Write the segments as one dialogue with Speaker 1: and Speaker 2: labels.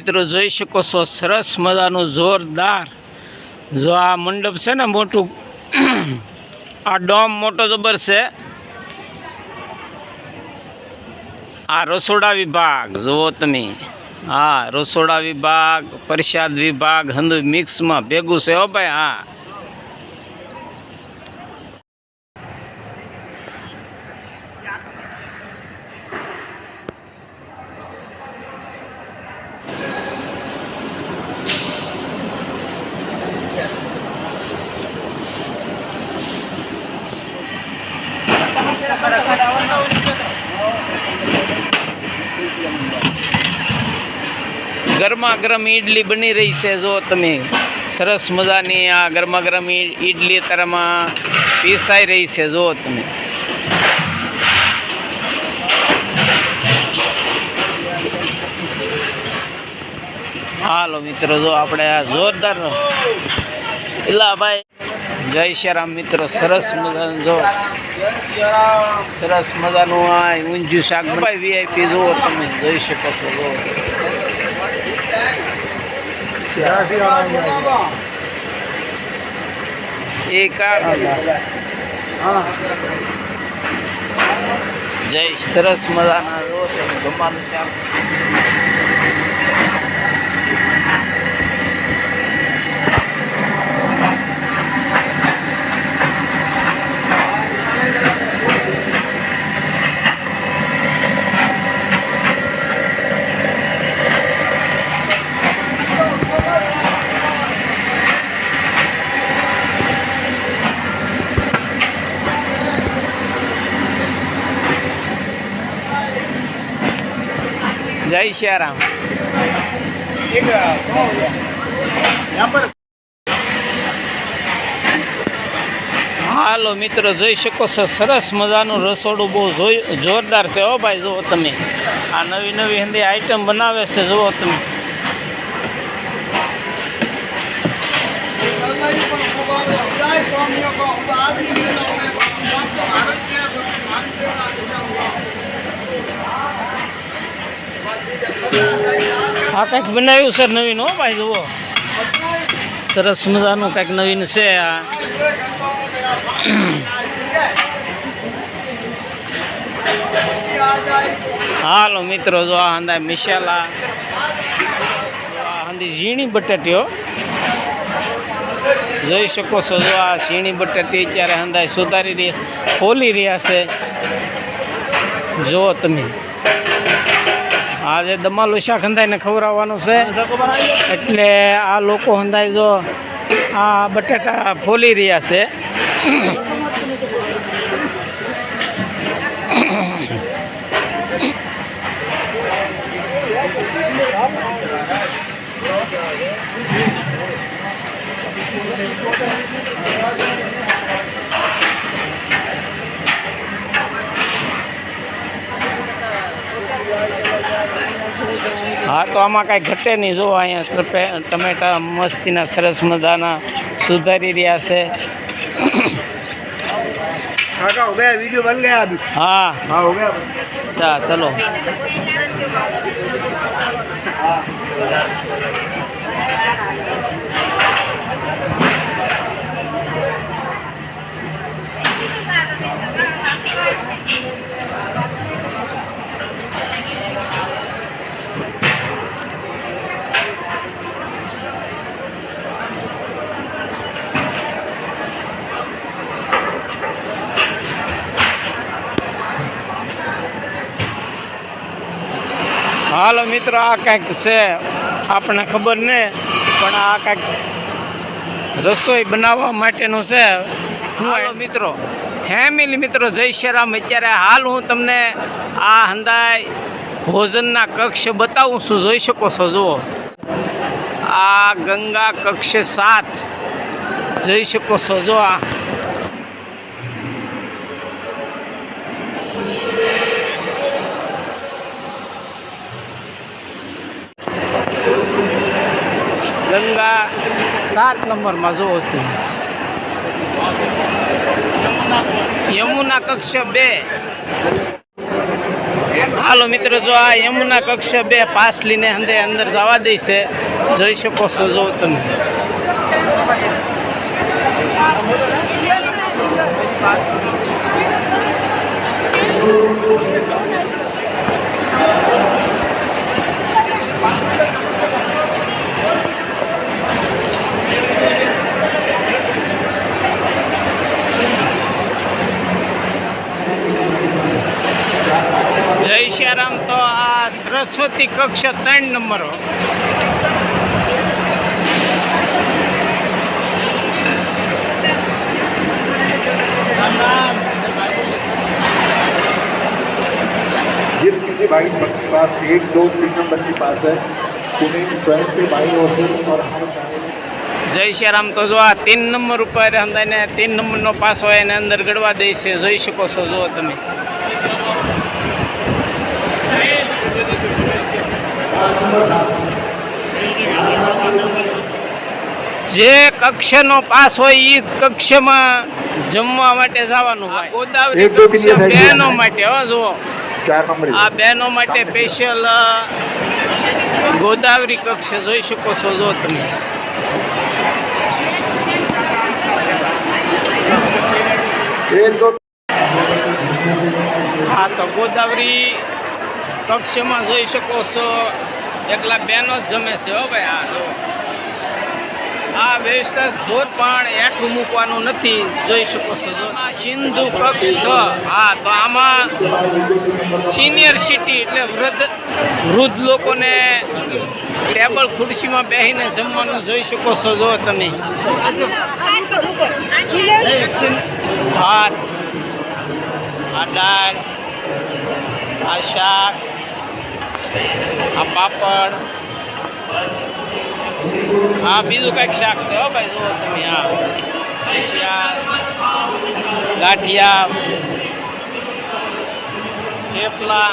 Speaker 1: મિત્રો જોઈ શકો છો, સરસ મજાનું જોરદાર. જો આ મંડપ છે ને મોટું, આ ડોમ મોટો જબર છે. આ રસોડા વિભાગ, જુઓ તમે. હા, રસોડા વિભાગ, પ્રસાદ વિભાગ, હંદુ મિક્સમાં ભેગું છે હો ભાઈ, હા. ગરમા ગરમ ઈડલી બની રહી છે જો તમે. સરસ મજાની આ ગરમા ગરમ ઈડલી તારામાં પીસાઈ રહી છે જો તમે. હાલો મિત્રો, જો આપણે આ જોરદાર એલા ભાઈ જય શ્રી રામ મિત્રો, સરસ મજાનું જો. સરસ મજાનું આ ઊંધિયું શાક ભાઈ વીઆઈપી જુઓ તમે, જોઈ શકો છો જુઓ એ કા જય સરસ મજાના જો ગમવાનું ગમાનું જય હાલો મિત્રો, જોઈ શકો છો, સરસ મજાનું રસોડું બહુ જોરદાર છે હો ભાઈ, જુઓ તમે. આ નવી નવી હિન્દી આઈટમ બનાવે છે, જુઓ તમે. આ કંઈક બનાવ્યું છે નવીન હો ભાઈ, જુઓ. સરસ મજાનું કંઈક નવીન છે આ. હાલો મિત્રો, જો આ હંદા મિશાલા હંદી ઝીણી બટાટીઓ જોઈ શકો છો, જો આ ઝીણી બટાટી અત્યારે હંદાય સુધારી રહ્યા ખોલી રહ્યા છે. જુઓ તમે. આજે દમાલ શાક ખંધાઈને ખવડાવવાનું છે. એટલે આ લોકો હંધાય જો આ બટેટા ફોલી રહ્યા છે. હા તો આમાં કાંઈ ઘટે નહીં. જો અહીંયા ટમેટા મસ્તીના સરસ મજાના સુધારી રહ્યા છે. હા. ચા ચલો. હાલો મિત્રો આ કંઈક છે. આપણને ખબર ને પણ આ કંઈક રસોઈ બનાવવા માટેનું છે. હાલો મિત્રો. ફેમિલી મિત્રો જય શ્રી રામ અત્યારે હાલ હું તમને આ હંદાય ભોજનના કક્ષ બતાવું છું. જોઈ શકો છો જુઓ. આ ગંગા કક્ષ સાત. જોઈ શકો છો જો આ. સાત નંબરમાં જોવો છું. યમુના કક્ષ બે. હાલો મિત્રો, જો આ યમુના કક્ષ બે પાસ લઈને અંદર અંદર જવા દે છે. જોઈ શકો છો, જો તમે. જય શ્યારામ તો આ સરસ્વતી કક્ષ ત્રણ નંબર
Speaker 2: जिस किसी भाई के पास एक दो तीन नंबर की पास है उन्हें स्वयं के भाई और से और हर गाने में
Speaker 1: જય શ્યારામ તો જો આ तीन નંબર ઉપર અંદાને तीन નંબરનો પાસ હોય એને અંદર ગળવા દે છે જોઈ શકો છો જો તમે જે કક્ષનો પાસ હોય એ કક્ષમાં જમવા માટે જવાનું હોય. ગોદાવરી કક્ષ બહેનો માટે હો જુઓ. આ બહેનો માટે સ્પેશિયલ ગોદાવરી કક્ષ જોઈ શકો છો જો તમે. હા તો ગોદાવરી કક્ષમાં જોઈ શકો છો એકલા બેનો જ જમે છે હો ભાઈ, આ જો. આ વ્યવસ્થા જોર પણ એઠું મૂકવાનું નથી, જોઈ શકો છો જો. સિંધુ પક્ષ, હા, તો આમાં સિનિયર સિટી એટલે વૃદ્ધ વૃદ્ધ લોકોને ટેબલ ખુરશીમાં બેસીને જમવાનું જોઈ શકો છો જો તમે. ભાત, આ દાળ, આ શાક આ પાપડ. હા, બીજું કંઈક શાક છે, હો ભાઈ, જુઓ તમે હા એશિયા ગાંઠિયા, થેપલા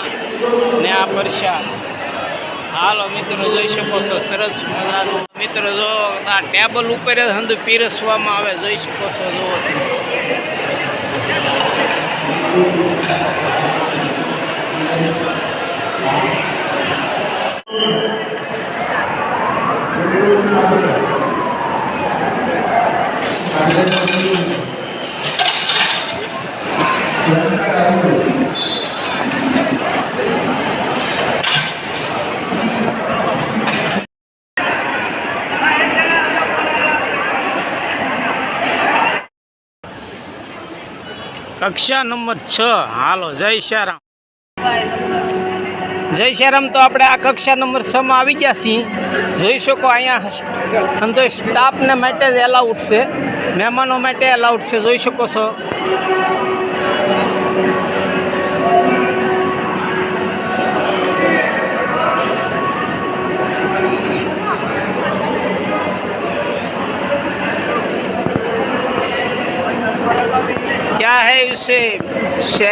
Speaker 1: ને આ પરસાદ. હાલો, મિત્રો, જોઈ શકો છો, સરસ મજાનું. મિત્રો, જો આ ટેબલ ઉપર જ હંધુ પીરસવામાં આવે, જોઈ શકો છો, જુઓ તમે. કક્ષા નંબર છ. હાલો જય શ્યારામ. જય શ્યારામ તો આપણે આ કક્ષા નંબર છ માં આવી ગયા છીએ. જોઈ શકો અહીંયા અંદર સ્ટાફને માટે જ એલાઉડ છે. મહેમાનો માટે એલાઉડ છે. જોઈ શકો છો.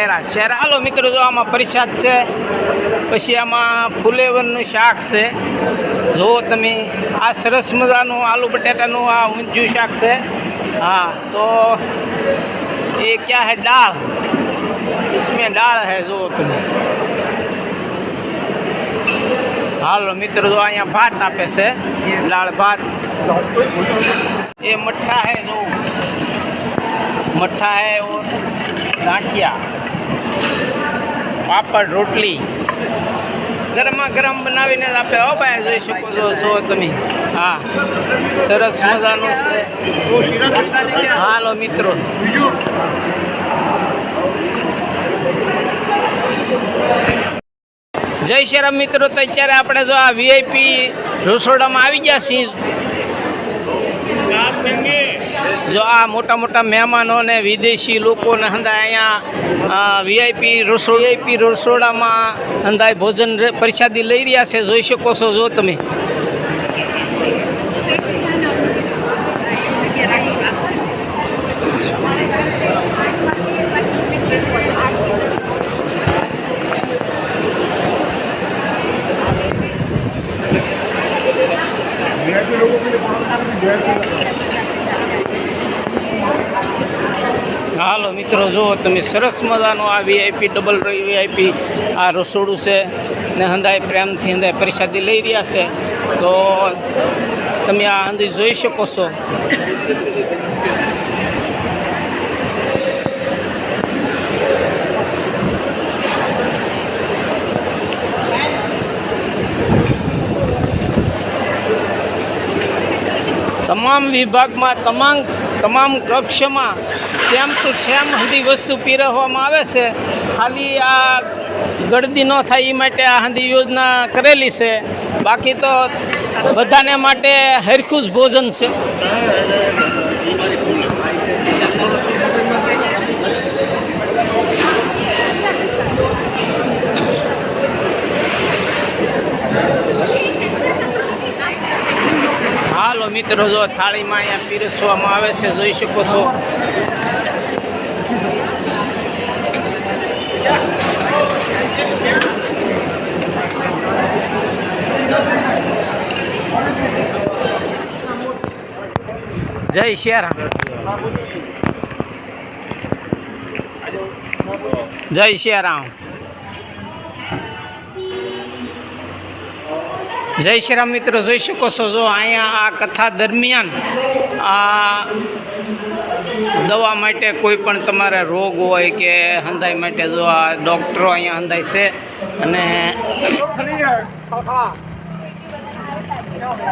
Speaker 1: શેરા શેરા હાલો મિત્રો જો આમાં પ્રસાદ છે પછી આમાં ફુલેવરનું શાક છે જુઓ તમે આ સરસ મજાનું આલુ બટાટાનું આ ઊંધિયું શાક છે હા તો એ ક્યાં હે દાળ इसमें દાળ હે જુઓ તમે હાલો મિત્રો જો અહીંયા ભાત આપે છે દાળ ભાત એ મઠ્ઠા હે જો मट्ठा है और गांठिया પાપડ રોટલી. ગરમા ગરમ બનાવીને આપે. હો ભાઈ, જોઈ શકો છો છો તમે. હા, સરસ મજાનું છે. હાલો, મિત્રો. જય શ્રી મિત્રો. તો અત્યારે આપણે જો આ વીઆઈપી રસોડામાં આવી ગયા છીએ. જો આ મોટા મોટા મહેમાનો ને વિદેશી લોકોને હંધાય અહીંયા વીઆઈપી રસોડ વીઆઈપી રસોડામાં હંધાય ભોજન પ્રસાદી લઈ રહ્યા છે. જોઈ શકો છો, જો તમે. હાલો હાલો મિત્રો, જુઓ તમે, સરસ મજાનો આ વીઆઈપી ડબલ વીઆઈપી આ રસોડું છે ને હંદાય પ્રેમથી હંદાય પ્રસાદી લઈ રહ્યા છે. તો તમે આ હંદી જોઈ શકો છો. તમામ વિભાગમાં, તમામ તમામ કક્ષમાં સેમ ટુ સેમ હંધી વસ્તુ પીરવવામાં આવે છે. ખાલી આ ગળદી ન થાય એ માટે આ હંધી યોજના કરેલી છે. બાકી તો બધાને માટે હરખું ભોજન છે. મિત્રો, જો થાળીમાં અહીંયા પીરસવામાં આવે છે, જોઈ શકો છો. જય શિયારામ જય શિયારામ. જય શ્રી રામ મિત્રો, જોઈ શકો છો, જો અહીંયા આ કથા દરમિયાન આ દવા માટે કોઈ પણ તમારે રોગ હોય કે હંધાઈ માટે જો આ ડૉક્ટરો અહીંયા હંધાય છે અને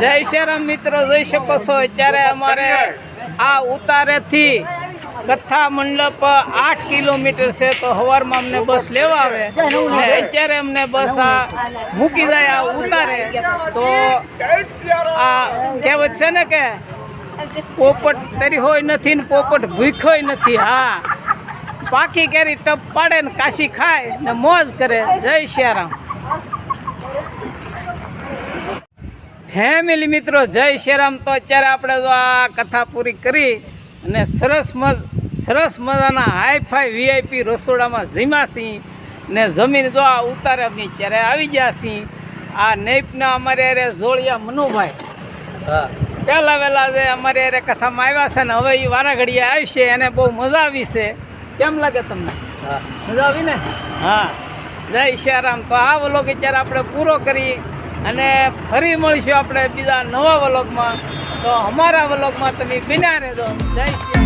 Speaker 1: જય શ્રી મિત્રો, જોઈ શકો છો અત્યારે અમારે આ ઉતારેથી કથા મંડપ આઠ કિલોમીટર છે તો સવારમાં અમને બસ લેવા આવે. ને અત્યારે અમને બસ આ મૂકી જાય આ ઉતારે. તો આ કહેવત છે ને કે, પોપટ તરી હોય નથી ને પોપટ ભૂખોય નથી, હા. પાકી કેરી ટપ પાડે ને કાશી ખાય ને મોજ કરે. જય શ્યારામ. ફેમિલી મિત્રો જય શ્રીરામ. તો અત્યારે આપણે જો આ કથા પૂરી કરી અને સરસ મજ સરસ મજાના હાઈફાઈ વીઆઈપી રસોડામાં જીમા સિંહ ને જમીન જો આ ઉતારે અમે ત્યારે આવી ગયા સિંહ આ નેપના અમારે અરે જોડિયા મનુભાઈ. પહેલાં વહેલા જે અમારે અરે કથામાં આવ્યા છે ને હવે એ વારાઘડીએ આવશે એને બહુ મજા આવી છે. કેમ લાગે તમને? મજા આવી ને? હા. જય શ્રીરામ. તો આ વ્લોગ અત્યારે આપણે પૂરો કરી અને ફરી મળીશું આપણે બીજા નવા વ્લોગમાં તો અમારા વ્લોગમાં તમે બિના રહેજો જય શ્રી.